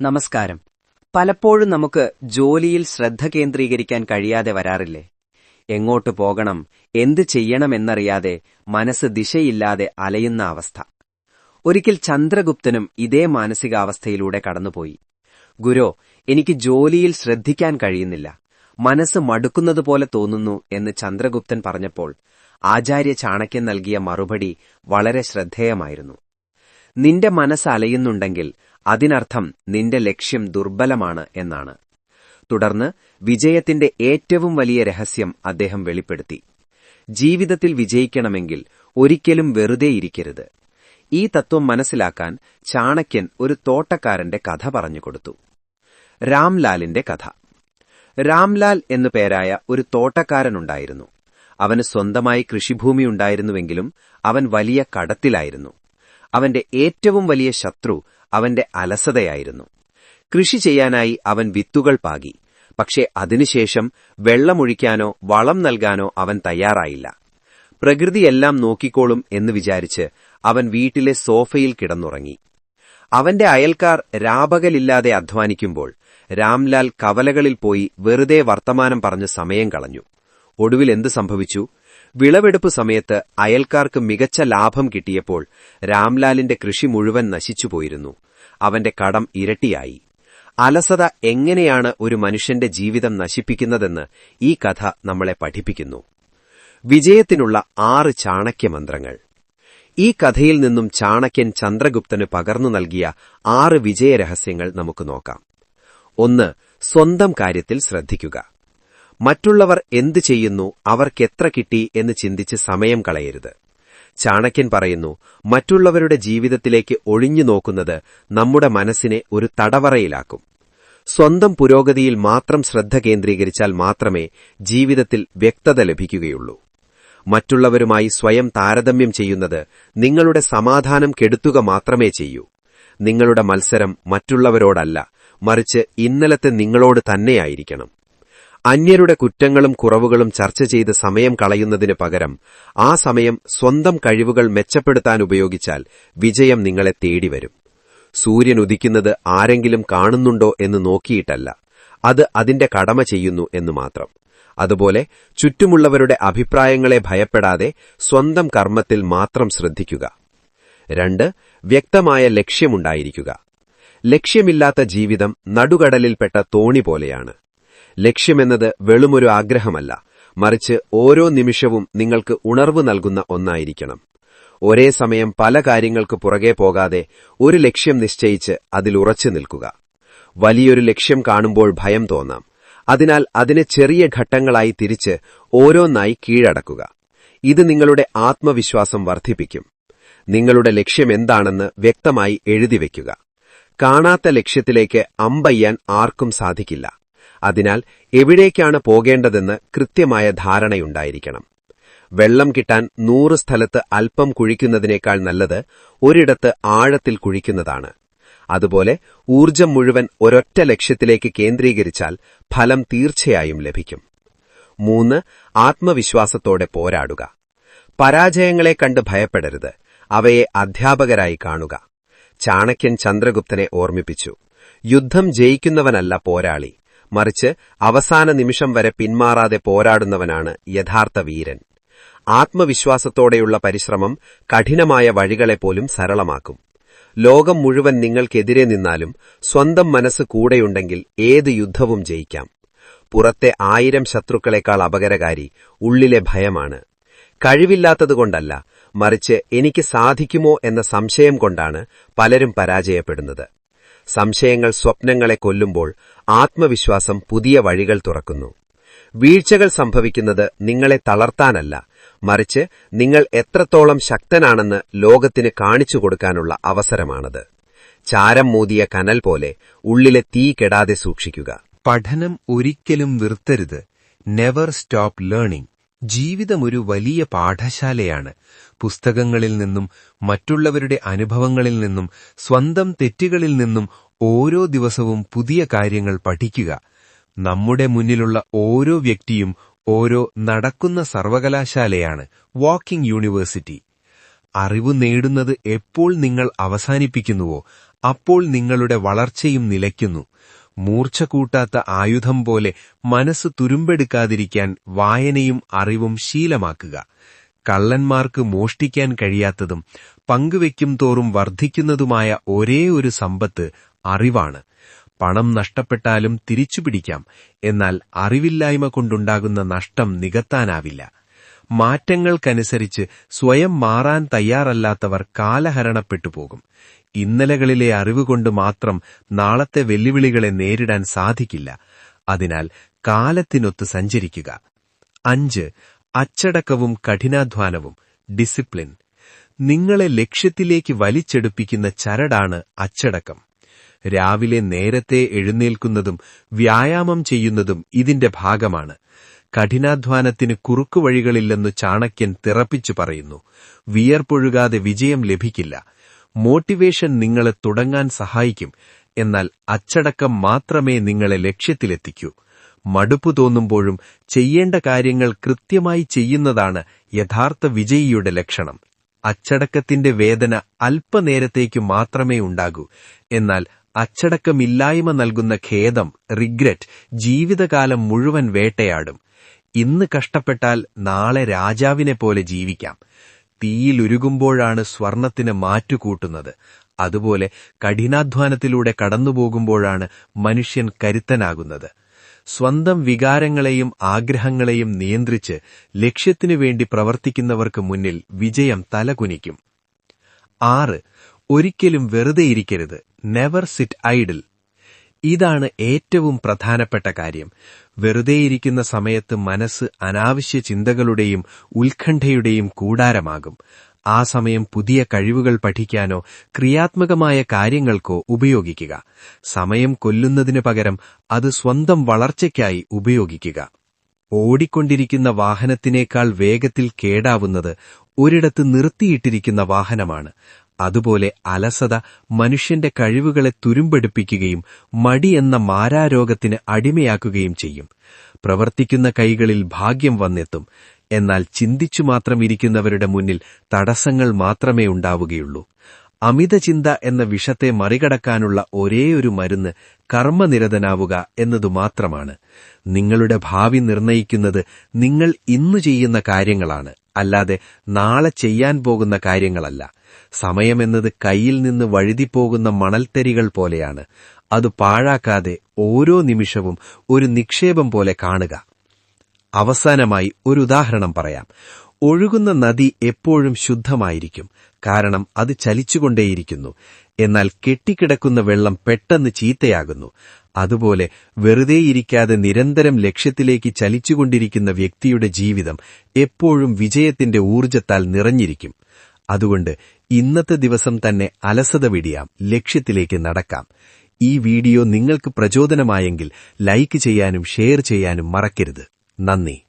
നമസ്കാരം. പലപ്പോഴും നമുക്ക് ജോലിയിൽ ശ്രദ്ധ കേന്ദ്രീകരിക്കാൻ കഴിയാതെ വരാറില്ലേ? എങ്ങോട്ട് പോകണം എന്ത് ചെയ്യണമെന്നറിയാതെ മനസ്സ് ദിശയില്ലാതെ അലയുന്ന അവസ്ഥ. ഒരിക്കൽ ചന്ദ്രഗുപ്തനും ഇതേ മാനസികാവസ്ഥയിലൂടെ കടന്നുപോയി. ഗുരോ എനിക്ക് ജോലിയിൽ ശ്രദ്ധിക്കാൻ കഴിയുന്നില്ല. മനസ്സ് മടുക്കുന്നത് പോലെ തോന്നുന്നു എന്ന് ചന്ദ്രഗുപ്തൻ പറഞ്ഞപ്പോൾ ആചാര്യ ചാണക്യൻ നൽകിയ മറുപടി വളരെ ശ്രദ്ധേയമായിരുന്നു. നിന്റെ മനസ്സ് അലയുന്നുണ്ടെങ്കിൽ അതിനർത്ഥം നിന്റെ ലക്ഷ്യം ദുർബലമാണ് എന്നാണ്. തുടർന്ന് വിജയത്തിന്റെ ഏറ്റവും വലിയ രഹസ്യം അദ്ദേഹം വെളിപ്പെടുത്തി. ജീവിതത്തിൽ വിജയിക്കണമെങ്കിൽ ഒരിക്കലും വെറുതെയിരിക്കരുത് ഈ തത്വം മനസ്സിലാക്കാൻ ചാണക്യൻ ഒരു തോട്ടക്കാരന്റെ കഥ പറഞ്ഞുകൊടുത്തു രാംലാലിന്റെ കഥ. രാംലാൽ എന്നു പേരായ ഒരു തോട്ടക്കാരനുണ്ടായിരുന്നു. അവന് സ്വന്തമായി കൃഷിഭൂമി ഉണ്ടായിരുന്നുവെങ്കിലും അവൻ വലിയ കടത്തിലായിരുന്നു. അവന്റെ ഏറ്റവും വലിയ ശത്രു അവന്റെ അലസതയായിരുന്നു. കൃഷി ചെയ്യാനായി അവൻ വിത്തുകൾ പാകി. പക്ഷേ അതിനുശേഷം വെള്ളമൊഴിക്കാനോ വളം നൽകാനോ അവൻ തയ്യാറായില്ല. പ്രകൃതിയെല്ലാം നോക്കിക്കോളും എന്ന് വിചാരിച്ച് അവൻ വീട്ടിലെ സോഫയിൽ കിടന്നുറങ്ങി. അവന്റെ അയൽക്കാർ രാപകലില്ലാതെ അധ്വാനിക്കുമ്പോൾ രാംലാൽ കവലകളിൽ പോയി വെറുതെ വർത്തമാനം പറഞ്ഞ് സമയം കളഞ്ഞു. ഒടുവിൽ എന്തു സംഭവിച്ചു? വിളവെടുപ്പ് സമയത്ത് അയൽക്കാർക്ക് മികച്ച ലാഭം കിട്ടിയപ്പോൾ രാംലാലിന്റെ കൃഷി മുഴുവൻ നശിച്ചുപോയിരുന്നു. അവന്റെ കടം ഇരട്ടിയായി. അലസത എങ്ങനെയാണ് ഒരു മനുഷ്യന്റെ ജീവിതം നശിപ്പിക്കുന്നതെന്ന് ഈ കഥ നമ്മളെ പഠിപ്പിക്കുന്നു. വിജയത്തിനുള്ള ആറ് ചാണക്യമന്ത്രങ്ങൾ ഈ കഥയിൽ നിന്നും ചാണക്യൻ ചന്ദ്രഗുപ്തന് പകർന്നു നൽകിയ ആറ് വിജയരഹസ്യങ്ങൾ നമുക്ക് നോക്കാം. ഒന്ന് സ്വന്തം കാര്യത്തിൽ ശ്രദ്ധിക്കുക. മറ്റുള്ളവർ എന്തു ചെയ്യുന്നു അവർക്കെത്ര കിട്ടി എന്ന് ചിന്തിച്ച് സമയം കളയരുത്. ചാണക്യൻ പറയുന്നു മറ്റുള്ളവരുടെ ജീവിതത്തിലേക്ക് ഒഴിഞ്ഞു നോക്കുന്നത് നമ്മുടെ മനസ്സിനെ ഒരു തടവറയിലാക്കും. സ്വന്തം പുരോഗതിയിൽ മാത്രം ശ്രദ്ധ കേന്ദ്രീകരിച്ചാൽ മാത്രമേ ജീവിതത്തിൽ വ്യക്തത ലഭിക്കുകയുള്ളൂ. മറ്റുള്ളവരുമായി സ്വയം താരതമ്യം ചെയ്യുന്നത് നിങ്ങളുടെ സമാധാനം കെടുത്തുക മാത്രമേ ചെയ്യൂ. നിങ്ങളുടെ മത്സരം മറ്റുള്ളവരോടല്ല മറിച്ച് ഇന്നലത്തെ നിങ്ങളോട് തന്നെയായിരിക്കണം. അന്യരുടെ കുറ്റങ്ങളും കുറവുകളും ചർച്ച ചെയ്ത് സമയം കളയുന്നതിന് പകരം ആ സമയം സ്വന്തം കഴിവുകൾ മെച്ചപ്പെടുത്താൻ ഉപയോഗിച്ചാൽ വിജയം നിങ്ങളെ തേടിവരും. സൂര്യൻ ഉദിക്കുന്നത് ആരെങ്കിലും കാണുന്നുണ്ടോ എന്ന് നോക്കിയിട്ടല്ല. അത് അതിന്റെ കടമ ചെയ്യുന്നു എന്ന് മാത്രം. അതുപോലെ ചുറ്റുമുള്ളവരുടെ അഭിപ്രായങ്ങളെ ഭയപ്പെടാതെ സ്വന്തം കർമ്മത്തിൽ മാത്രം ശ്രദ്ധിക്കുക. രണ്ട് വ്യക്തമായ ലക്ഷ്യമുണ്ടായിരിക്കുക. ലക്ഷ്യമില്ലാത്ത ജീവിതം നടുകടലിൽപ്പെട്ട തോണി പോലെയാണ്. ലക്ഷ്യമെന്നത് വെളുമൊരു ആഗ്രഹമല്ല. മറിച്ച് ഓരോ നിമിഷവും നിങ്ങൾക്ക് ഉണർവ് നൽകുന്ന ഒന്നായിരിക്കണം. ഒരേ സമയം പല കാര്യങ്ങൾക്ക് പുറകെ പോകാതെ ഒരു ലക്ഷ്യം നിശ്ചയിച്ച് അതിൽ ഉറച്ചു നിൽക്കുക. വലിയൊരു ലക്ഷ്യം കാണുമ്പോൾ ഭയം തോന്നാം. അതിനാൽ അതിനെ ചെറിയ ഘട്ടങ്ങളായി തിരിച്ച് ഓരോന്നായി കീഴടക്കുക. ഇത് നിങ്ങളുടെ ആത്മവിശ്വാസം വർദ്ധിപ്പിക്കും. നിങ്ങളുടെ ലക്ഷ്യം എന്താണെന്ന് വ്യക്തമായി എഴുതിവെക്കുക കാണാത്ത ലക്ഷ്യത്തിലേക്ക് അമ്പയ്യാൻ ആർക്കും സാധിക്കില്ല. അതിനാൽ എവിടേക്കാണ് പോകേണ്ടതെന്ന് കൃത്യമായ ധാരണയുണ്ടായിരിക്കണം. വെള്ളം കിട്ടാൻ നൂറ് സ്ഥലത്ത് അല്പം കുഴിക്കുന്നതിനേക്കാൾ നല്ലത് ഒരിടത്ത് ആഴത്തിൽ കുഴിക്കുന്നതാണ്. അതുപോലെ ഊർജം മുഴുവൻ ഒരൊറ്റ ലക്ഷ്യത്തിലേക്ക് കേന്ദ്രീകരിച്ചാൽ ഫലം തീർച്ചയായും ലഭിക്കും. മൂന്ന് ആത്മവിശ്വാസത്തോടെ പോരാടുക. പരാജയങ്ങളെ കണ്ട് ഭയപ്പെടരുത്. അവയെ അധ്യാപകരായി കാണുക. ചാണക്യൻ ചന്ദ്രഗുപ്തനെ ഓർമ്മിപ്പിച്ചു. യുദ്ധം ജയിക്കുന്നവനല്ല പോരാളി. മറിച്ച് അവസാന നിമിഷം വരെ പിന്മാറാതെ പോരാടുന്നവനാണ് യഥാർത്ഥ വീരൻ. ആത്മവിശ്വാസത്തോടെയുള്ള പരിശ്രമം കഠിനമായ വഴികളെപ്പോലും സരളമാക്കും. ലോകം മുഴുവൻ നിങ്ങൾക്കെതിരെ നിന്നാലും സ്വന്തം മനസ്സ് കൂടെയുണ്ടെങ്കിൽ ഏത് യുദ്ധവും ജയിക്കാം. പുറത്തെ ആയിരം ശത്രുക്കളെക്കാൾ അപകരകാരി ഉള്ളിലെ ഭയമാണ്. കഴിവില്ലാത്തതുകൊണ്ടല്ല മറിച്ച് എനിക്ക് സാധിക്കുമോ എന്ന സംശയം കൊണ്ടാണ് പലരും പരാജയപ്പെടുന്നത്. സംശയങ്ങൾ സ്വപ്നങ്ങളെ കൊല്ലുമ്പോൾ ആത്മവിശ്വാസം പുതിയ വഴികൾ തുറക്കുന്നു. വീഴ്ചകൾ സംഭവിക്കുന്നത് നിങ്ങളെ തളർത്താനല്ല മറിച്ച് നിങ്ങൾ എത്രത്തോളം ശക്തനാണെന്ന് ലോകത്തിന് കാണിച്ചു കൊടുക്കാനുള്ള അവസരമാണത്. ചാരം മൂതിയ കനൽ പോലെ ഉള്ളിലെ തീ കെടാതെ സൂക്ഷിക്കുക. പഠനം ഒരിക്കലും നിർത്തരുത്. നെവർ സ്റ്റോപ്പ് ലേണിംഗ് ജീവിതം ഒരു വലിയ പാഠശാലയാണ്. പുസ്തകങ്ങളിൽ നിന്നും മറ്റുള്ളവരുടെ അനുഭവങ്ങളിൽ നിന്നും സ്വന്തം തെറ്റുകളിൽ നിന്നും ഓരോ ദിവസവും പുതിയ കാര്യങ്ങൾ പഠിക്കുക. നമ്മുടെ മുന്നിലുള്ള ഓരോ വ്യക്തിയും ഓരോ നടക്കുന്ന സർവകലാശാലയാണ് വാക്കിംഗ് യൂണിവേഴ്സിറ്റി. അറിവ് നേടുന്നത് എപ്പോൾ നിങ്ങൾ അവസാനിപ്പിക്കുന്നുവോ അപ്പോൾ നിങ്ങളുടെ വളർച്ചയും നിലയ്ക്കുന്നു. മൂർച്ച കൂട്ടാത്ത ആയുധം പോലെ മനസ്സ് തുരുമ്പെടുക്കാതിരിക്കാൻ വായനയും അറിവും ശീലമാക്കുക. കള്ളന്മാർക്ക് മോഷ്ടിക്കാൻ കഴിയാത്തതും പങ്കുവെക്കും തോറും വർദ്ധിക്കുന്നതുമായ ഒരേ ഒരു സമ്പത്ത് അറിവാണ്. പണം നഷ്ടപ്പെട്ടാലും തിരിച്ചുപിടിക്കാം. എന്നാൽ അറിവില്ലായ്മ കൊണ്ടുണ്ടാകുന്ന നഷ്ടം നികത്താനാവില്ല. മാറ്റങ്ങൾക്കനുസരിച്ച് സ്വയം മാറാൻ തയ്യാറല്ലാത്തവർ കാലഹരണപ്പെട്ടു പോകും. ഇന്നലകളിലെ അറിവുകൊണ്ട് മാത്രം നാളത്തെ വെല്ലുവിളികളെ നേരിടാൻ സാധിക്കില്ല. അതിനാൽ കാലത്തിനൊത്ത് സഞ്ചരിക്കുക. അഞ്ച് അച്ചടക്കവും കഠിനാധ്വാനവും ഡിസിപ്ലിൻ. നിങ്ങളെ ലക്ഷ്യത്തിലേക്ക് വലിച്ചെടുപ്പിക്കുന്ന ചരടാണ് അച്ചടക്കം. രാവിലെ നേരത്തെ എഴുന്നേൽക്കുന്നതും വ്യായാമം ചെയ്യുന്നതും ഇതിന്റെ ഭാഗമാണ്. കഠിനാധ്വാനത്തിന് കുറുക്കുവഴികളില്ലെന്നു ചാണക്യൻ തിറപ്പിച്ചു പറയുന്നു. വിയർപ്പൊഴുകാതെ വിജയം ലഭിക്കില്ല. മോട്ടിവേഷൻ നിങ്ങളെ തുടങ്ങാൻ സഹായിക്കും. എന്നാൽ അച്ചടക്കം മാത്രമേ നിങ്ങളെ ലക്ഷ്യത്തിലെത്തിക്കൂ. മടുപ്പു തോന്നുമ്പോഴും ചെയ്യേണ്ട കാര്യങ്ങൾ കൃത്യമായി ചെയ്യുന്നതാണ് യഥാർത്ഥ വിജയിയുടെ ലക്ഷണം. അച്ചടക്കത്തിന്റെ വേദന അല്പനേരത്തേക്കു മാത്രമേ ഉണ്ടാകൂ. എന്നാൽ അച്ചടക്കമില്ലായ്മ നൽകുന്ന ഖേദം റിഗ്രറ്റ് ജീവിതകാലം മുഴുവൻ വേട്ടയാടും. ഇന്ന് കഷ്ടപ്പെട്ടാൽ നാളെ രാജാവിനെ പോലെ ജീവിക്കാം. തീയിലുരുകുമ്പോഴാണ് സ്വർണത്തിന് മാറ്റുകൂട്ടുന്നത്. അതുപോലെ കഠിനാധ്വാനത്തിലൂടെ കടന്നുപോകുമ്പോഴാണ് മനുഷ്യൻ കരുത്തനാകുന്നത്. സ്വന്തം വികാരങ്ങളെയും ആഗ്രഹങ്ങളെയും നിയന്ത്രിച്ച് ലക്ഷ്യത്തിനു വേണ്ടി പ്രവർത്തിക്കുന്നവർക്ക് മുന്നിൽ വിജയം തലകുനിക്കും. ആറ്. ഒരിക്കലും വെറുതെ ഇരിക്കരുത്. നെവർ സിറ്റ് ഐഡിൽ ഇതാണ് ഏറ്റവും പ്രധാനപ്പെട്ട കാര്യം. വെറുതെയിരിക്കുന്ന സമയത്ത് മനസ്സ് അനാവശ്യ ചിന്തകളുടെയും ഉത്കണ്ഠയുടെയും കൂടാരമാകും. ആ സമയം പുതിയ കഴിവുകൾ പഠിക്കാനോ ക്രിയാത്മകമായ കാര്യങ്ങൾക്കോ ഉപയോഗിക്കുക. സമയം കൊല്ലുന്നതിനു പകരം അത് സ്വന്തം വളർച്ചയ്ക്കായി ഉപയോഗിക്കുക. ഓടിക്കൊണ്ടിരിക്കുന്ന വാഹനത്തിനേക്കാൾ വേഗത്തിൽ കേടാവുന്നത് ഒരിടത്ത് നിർത്തിയിട്ടിരിക്കുന്ന വാഹനമാണ്. അതുപോലെ അലസത മനുഷ്യന്റെ കഴിവുകളെ തുരുമ്പെടുപ്പിക്കുകയും മടി എന്ന മാരാരോഗത്തിന് അടിമയാക്കുകയും ചെയ്യും. പ്രവർത്തിക്കുന്ന കൈകളിൽ ഭാഗ്യം വന്നെത്തും. എന്നാൽ ചിന്തിച്ചു മാത്രം ഇരിക്കുന്നവരുടെ മുന്നിൽ തടസ്സങ്ങൾ മാത്രമേ ഉണ്ടാവുകയുള്ളൂ. അമിത ചിന്ത എന്ന വിഷത്തെ മറികടക്കാനുള്ള ഒരേയൊരു മരുന്ന് കർമ്മനിരതനാവുക എന്നതു മാത്രമാണ്. നിങ്ങളുടെ ഭാവി നിർണയിക്കുന്നത് നിങ്ങൾ ഇന്നു ചെയ്യുന്ന കാര്യങ്ങളാണ്. അല്ലാതെ നാളെ ചെയ്യാൻ പോകുന്ന കാര്യങ്ങളല്ല. സമയമെന്നത് കയ്യിൽ നിന്ന് വഴുതിപ്പോകുന്ന മണൽത്തരികൾ പോലെയാണ്. അത് പാഴാക്കാതെ ഓരോ നിമിഷവും ഒരു നിക്ഷേപം പോലെ കാണുക. അവസാനമായി ഒരു ഉദാഹരണം പറയാം. ഒഴുകുന്ന നദി എപ്പോഴും ശുദ്ധമായിരിക്കും. കാരണം അത് ചലിച്ചുകൊണ്ടേയിരിക്കുന്നു. എന്നാൽ കെട്ടിക്കിടക്കുന്ന വെള്ളം പെട്ടെന്ന് ചീത്തയാകുന്നു. അതുപോലെ വെറുതെയിരിക്കാതെ നിരന്തരം ലക്ഷ്യത്തിലേക്ക് ചലിച്ചുകൊണ്ടിരിക്കുന്ന വ്യക്തിയുടെ ജീവിതം എപ്പോഴും വിജയത്തിന്റെ ഊർജത്താൽ നിറഞ്ഞിരിക്കും. അതുകൊണ്ട് ഇന്നത്തെ ദിവസം തന്നെ അലസത വിടിയാം ലക്ഷ്യത്തിലേക്ക് നടക്കാം. ഈ വീഡിയോ നിങ്ങൾക്ക് പ്രചോദനമായെങ്കിൽ ലൈക്ക് ചെയ്യാനും ഷെയർ ചെയ്യാനും മറക്കരുത്. നന്ദി.